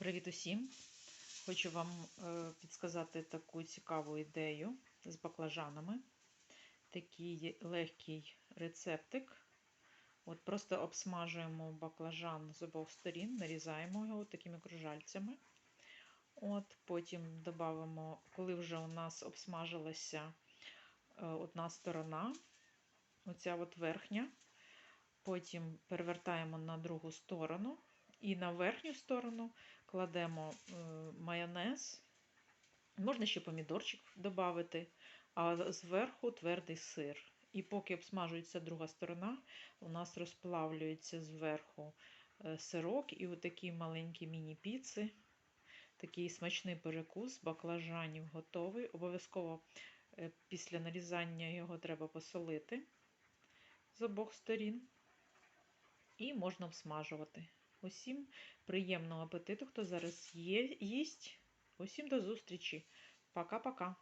Привіт усім! Хочу вам е, підсказати таку цікаву ідею з баклажанами. Такий легкий рецептик. От Просто обсмажуємо баклажан з обох сторін, нарізаємо його такими кружальцями. От Потім додамо, коли вже у нас обсмажилася е, одна сторона, оця от верхня, потім перевертаємо на другу сторону. І на верхню сторону кладемо е, майонез, можна ще помідорчик додати, а зверху твердий сир. І поки обсмажується друга сторона, у нас розплавлюється зверху е, сирок і отакі маленькі міні-піци. Такий смачний перекус баклажанів готовий. Обов'язково е, після нарізання його треба посолити з обох сторін. І можна обсмажувати. Усім приємного апетиту, хто зараз є, їсть. Усім до зустрічі. Пока-пока.